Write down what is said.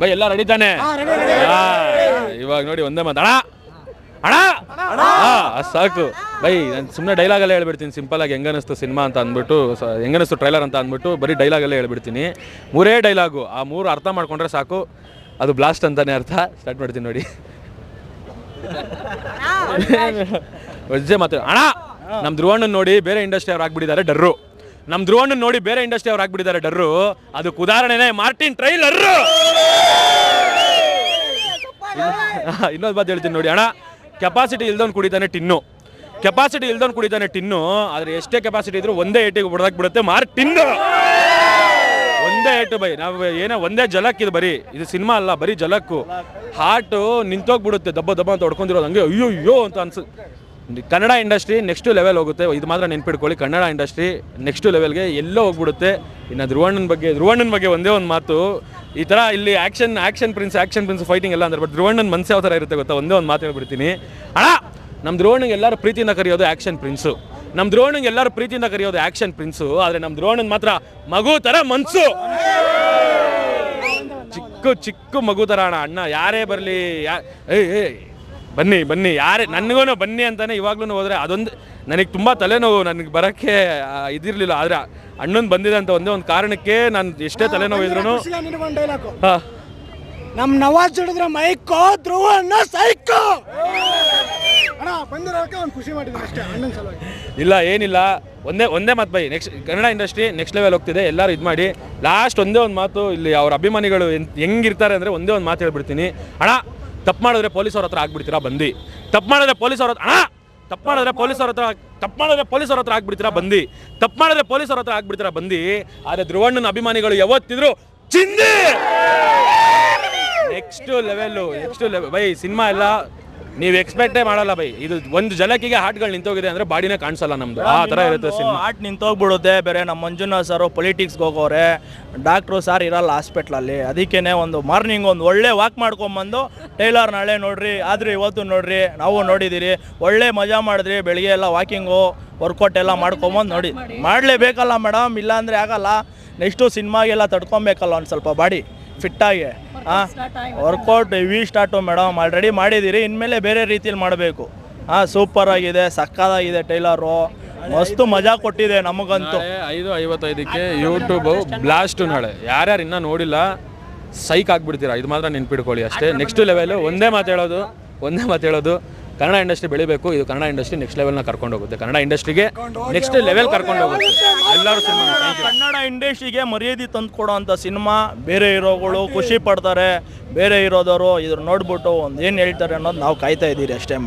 By ಎಲ್ಲ ready ತಾನೆ? ಇವಾಗ ನೋಡಿ ಒಂದೇ ಮಾತು. ಅಣ್ಣ? ಅಣ್ಣ? ಹಾ ಸಾಕು. ಬೈ ನಾನು ಸುಮ್ಮನೆ ಡೈಲಾಗ್ ಡೈಲಾಗಲ್ಲೇ ಹೇಳ್ಬಿಡ್ತೀನಿ. ಸಿಂಪಲ್ ಆಗಿ ಹೆಂಗನಿಸ್ತು ಸಿನಿಮಾ ಅಂತ ಅಂದ್ಬಿಟ್ಟು ಹೆಂಗನಸ್ತು ಟ್ರೈಲರ್ ಅಂತ ಅಂದ್ಬಿಟ್ಟು ಬರೀ ಡೈಲಾಗಲ್ಲೇ ಹೇಳ್ಬಿಡ್ತೀನಿ. ಮೂರೇ ಡೈಲಾಗು ಆ ಮೂರು ಅರ್ಥ ಮಾಡ್ಕೊಂಡ್ರೆ ಸಾಕು. ಅದು ಬ್ಲಾಸ್ಟ್ ಅಂತಾನೆ ಅರ್ಥ. ಸ್ಟಾರ್ಟ್ ಮಾಡ್ತೀನಿ ನೋಡಿ. ವಜ್ಜೆ ಮಾತು. ಅಣ್ಣ ನಮ್ಮ ಧ್ರುವಣ್ಣನ ನೋಡಿ ಬೇರೆ ಇಂಡಸ್ಟ್ರಿ ಅವ್ರು ಆಗ್ಬಿಟ್ಟಿದ್ದಾರೆ ಡರ್ರು. ನಮ್ಮ ಧ್ರುವಣ್ಣನ ನೋಡಿ ಬೇರೆ ಇಂಡಸ್ಟ್ರಿ ಅವ್ರು ಆಗ್ಬಿಟ್ಟಿದ್ದಾರೆ ಡರ್ರು. ಅದಕ್ಕೆ ಉದಾಹರಣೆನೇ ಮಾರ್ಟಿನ್ ಟ್ರೈಲರ್ರು. ಇನ್ನೊಂದು ಮಾತು ಹೇಳ್ತೀನಿ ನೋಡಿ. ಅಣ್ಣ ಕೆಪಾಸಿಟಿ ಇಲ್ದೊಂದು ಕುಡಿತಾನೆ ಟಿನ್ನು. ಕೆಪಾಸಿಟಿ ಇಲ್ದೊಂದು ಕುಡಿತಾನೆ ಟಿನ್ನು, ಆದರೆ ಎಷ್ಟೇ ಕೆಪಾಸಿಟಿ ಇದ್ರೂ ಒಂದೇ ಏಟಿಗೆ ಬಿಡೋದಕ್ಕೆ ಬಿಡುತ್ತೆ ಮಾರ್ ಟಿನ್ನು. ಒಂದೇ ಏಟು ಬೈ ನಾವು ಏನೋ ಒಂದೇ ಜಲಕ್ ಇದು ಬರೀ. ಇದು ಸಿನಿಮಾ ಅಲ್ಲ, ಬರೀ ಜಲಕ್ಕು. ಹಾರ್ಟು ನಿಂತೋಗ್ಬಿಡುತ್ತೆ, ದಬ್ಬ ದಬ್ಬ ಅಂತ ಹೊಡ್ಕೊಂಡಿರೋದು. ಹಂಗೆ ಅಯ್ಯೋ ಅಯ್ಯೋ ಅಂತ ಅನ್ಸು ಕನ್ನಡ ಇಂಡಸ್ಟ್ರಿ ನೆಕ್ಸ್ಟು ಲೆವೆಲ್ ಹೋಗುತ್ತೆ. ಇದು ಮಾತ್ರ ನೆನ್ಪಿಟ್ಕೊಳ್ಳಿ. ಕನ್ನಡ ಇಂಡಸ್ಟ್ರಿ ನೆಕ್ಸ್ಟು ಲೆವೆಲ್ಗೆ ಎಲ್ಲೋ ಹೋಗ್ಬಿಡುತ್ತೆ. ಇನ್ನು ಧ್ರುವಣ್ಣನ ಬಗ್ಗೆ ಧ್ರುವಣ್ಣನ ಬಗ್ಗೆ ಒಂದೇ ಒಂದು ಮಾತು. ಈ ಥರ ಇಲ್ಲಿ action action prince action prince fighting ಎಲ್ಲ ಅಂದ್ರೆ ಬಟ್ ಧ್ರುವಣ್ಣನ ಮನಸ್ಸು ಯಾವ ಥರ ಇರುತ್ತೆ ಗೊತ್ತಾ? ಒಂದೇ ಒಂದು ಮಾತು ಹೇಳ್ಬಿಡ್ತೀನಿ. ಅಣ್ಣ ನಮ್ಮ ದ್ರೋಣಿಗೆ ಎಲ್ಲರೂ ಪ್ರೀತಿಯಿಂದ ಕರೆಯೋದು ಆ್ಯಕ್ಷನ್ ಪ್ರಿನ್ಸು ನಮ್ಮ ದ್ರೋಣಿಗೆ ಎಲ್ಲರೂ ಪ್ರೀತಿಯಿಂದ ಕರೆಯೋದು ಆ್ಯಕ್ಷನ್ ಪ್ರಿನ್ಸು ಆದರೆ ನಮ್ಮ ದ್ರೋಣನ್ ಮಾತ್ರ ಮಗು ಥರ ಮನ್ಸು. ಚಿಕ್ಕ ಚಿಕ್ಕ ಮಗು ಥರ ಅಣ್ಣ. ಅಣ್ಣ, ಯಾರೇ ಬರಲಿ, ಯಾ ಏಯ್ ಏಯ್, ಬನ್ನಿ ಬನ್ನಿ. ಯಾರೇ ನನಗೂ ಬನ್ನಿ ಅಂತಾನೆ ಇವಾಗ್ಲೂ ಹೋದರೆ ಅದೊಂದು ನನಗೆ ತುಂಬ ತಲೆನೋವು ನನಗೆ ಬರೋಕ್ಕೆ ಇದಿರಲಿಲ್ಲ. ಆದರೆ ಅಣ್ಣನ ಬಂದಿದೆ ಅಂತ ಒಂದೇ ಒಂದು ಕಾರಣಕ್ಕೆ ನಾನು ಎಷ್ಟೇ ತಲೆನೋವು ಇದ್ರು ಡೈಲಾಗು ಹಾಂ. ನಮ್ ನವಾಜ್ ಹಿಡಿದ್ರೆ ಮೈಕೋ ಧ್ರುವ ಸೈಕೋ. ಅಣ್ಣ ಬಂದಿರೋಕೆ ಒಂದು ಖುಷಿ ಮಾಡಿದ್ದೀನಿ ಅಷ್ಟೇ ಅಣ್ಣನ ಸಲುವಾಗಿ. ಇಲ್ಲ ಏನಿಲ್ಲ. ಒಂದೇ ಒಂದೇ ಮಾತು bye. Next Kannada industry next level ಹೋಗ್ತಿದೆ. ಎಲ್ಲರೂ ಇದು ಮಾಡಿ. ಲಾಸ್ಟ್ ಒಂದೇ ಒಂದು ಮಾತು ಇಲ್ಲಿ ಅವ್ರ ಅಭಿಮಾನಿಗಳು ಹೆಂಗಿರ್ತಾರೆ ಅಂದರೆ ಒಂದೇ ಒಂದು ಮಾತು ಹೇಳ್ಬಿಡ್ತೀನಿ. ಅಣ್ಣ ತಪ್ಪು ಮಾಡಿದ್ರೆ ಪೊಲೀಸ್ ಅವ್ರ ಹತ್ರ ಆಗ್ಬಿಡ್ತೀರಾ ಬಂದು ತಪ್ಪು ಮಾಡಿದ್ರೆ ಪೊಲೀಸ್ ಅವ್ರ ಹತ್ರ ಅಣ್ಣ! ತಪ್ಪು ಮಾಡಿದ್ರೆ ಪೊಲೀಸರ ಹತ್ರ ತಪ್ಪು ಮಾಡಿದ್ರೆ ಪೊಲೀಸರ ಹತ್ರ ಆಗ್ಬಿಡ್ತೀರಾ? ಬಂದು. ತಪ್ಪು ಮಾಡಿದ್ರೆ ಪೊಲೀಸರ ಹತ್ರ ಆಗ್ಬಿಡ್ತೀರಾ? ಬಂದು. ಆದರೆ ಧ್ರುವಣ್ಣನ ಅಭಿಮಾನಿಗಳು ಯಾವತ್ತಿದ್ರು ಚಿಂದಿ! Next level next level bye cinema ಎಲ್ಲ ನೀವು ಎಕ್ಸ್ಪೆಕ್ಟೇ ಮಾಡಲ್ಲ ಬೈ. ಇದು ಒಂದು ಜಲಕಿಗೆ ಹಾಟ್ಗಳು ನಿಂತೋಗಿದೆ ಅಂದ್ರೆ ಬಾಡಿನೇ ಕಾಣಿಸಲ್ಲ ನಮ್ದು. ಆ ಥರ ಇರುತ್ತೆ ಸಿನಿಮಾ. ಆಟ್ ನಿಂತೋಗ್ಬಿಡುತ್ತೆ. ಬೇರೆ ನಮ್ಮ ಮಂಜುನಾಥ್ ಸರು ಪೊಲಿಟಿಕ್ಸ್ಗೆ ಹೋಗೋರೆ. ಡಾಕ್ಟ್ರು ಸಾರ್ ಇರಲ್ಲ ಹಾಸ್ಪಿಟ್ಲಲ್ಲಿ ಅದಕ್ಕೇನೆ ಒಂದು ಮಾರ್ನಿಂಗ್ ಒಂದು ಒಳ್ಳೆ ವಾಕ್ ಮಾಡ್ಕೊಂಬಂದು ಟೈಲರ್ ನಾಳೆ ನೋಡ್ರಿ ಆದ್ರೆ ಇವತ್ತು ನೋಡ್ರಿ ನಾವು ನೋಡಿದಿರಿ ಒಳ್ಳೆ ಮಜಾ ಮಾಡಿದ್ರಿ ಬೆಳಿಗ್ಗೆ ಎಲ್ಲ ವಾಕಿಂಗು ವರ್ಕೌಟ್ ಎಲ್ಲ ಮಾಡ್ಕೊಂಬಂದು ನೋಡಿ. ಮಾಡಲೇಬೇಕಲ್ಲ ಮೇಡಮ್ ಇಲ್ಲಾಂದರೆ ಆಗಲ್ಲ. ನೆಕ್ಸ್ಟು ಸಿನಿಮಾಗೆಲ್ಲ ತಡ್ಕೊಬೇಕಲ್ಲ ಒಂದು ಸ್ವಲ್ಪ ಬಾಡಿ ಫಿಟ್ಟಾಗಿ ಹಾಂ workout we start madam already ಮಾಡಿದ್ದೀರಿ ಇನ್ಮೇಲೆ ಬೇರೆ ರೀತಿಯಲ್ಲಿ ಮಾಡಬೇಕು. ಹಾಂ ಸೂಪರ್ ಆಗಿದೆ ಸಕ್ಕದಾಗಿದೆ ಟೈಲರು. ಮಸ್ತು ಮಜಾ ಕೊಟ್ಟಿದೆ ನಮಗಂತೂ. ಐದು ಐವತ್ತೈದಕ್ಕೆ ಯೂಟ್ಯೂಬ್ ಬ್ಲಾಸ್ಟ್ ನಾಳೆ. ಯಾರ್ಯಾರು ಇನ್ನೂ ನೋಡಿಲ್ಲ ಸೈಕ್ ಆಗಿಬಿಡ್ತೀರಾ? ಇದು ಮಾತ್ರ ನೆನ್ಪಿಡ್ಕೊಳ್ಳಿ ಅಷ್ಟೇ. ನೆಕ್ಸ್ಟ್ ಲೆವೆಲು ಒಂದೇ ಮಾತು ಹೇಳೋದು ಒಂದೇ ಮಾತು ಹೇಳೋದು ಕನ್ನಡ ಇಂಡಸ್ಟ್ರಿ ಬೆಳಿಬೇಕು ಇದು ಕನ್ನಡ ಇಂಡಸ್ಟ್ರಿ ನೆಕ್ಸ್ಟ್ ಲೆವೆಲ್ನ ಕರ್ಕೊಂಡು ಹೋಗುತ್ತೆ. ಕನ್ನಡ ಇಂಡಸ್ಟ್ರಿಗೆ ನೆಕ್ಸ್ಟ್ ಲೆವೆಲ್ ಕರ್ಕೊಂಡು ಹೋಗುತ್ತೆ. ಎಲ್ಲರೂ ಸಿನಿಮಾ ಥ್ಯಾಂಕ್ ಯು ಕನ್ನಡ ಇಂಡಸ್ಟ್ರಿಗೆ ಮರ್ಯಾದೆ ತಂದು ಕೊಡೋಂಥ ಸಿನಿಮಾ ಬೇರೆ ಹೀರೋಗಳು ಖುಷಿ ಪಡ್ತಾರೆ. ಬೇರೆ ಇರೋದವರು ಇದ್ರ ನೋಡ್ಬಿಟ್ಟು ಒಂದು ಏನು ಹೇಳ್ತಾರೆ ಅನ್ನೋದು ನಾವು ಕಾಯ್ತಾ ಇದ್ದೀರಿ ಅಷ್ಟೇ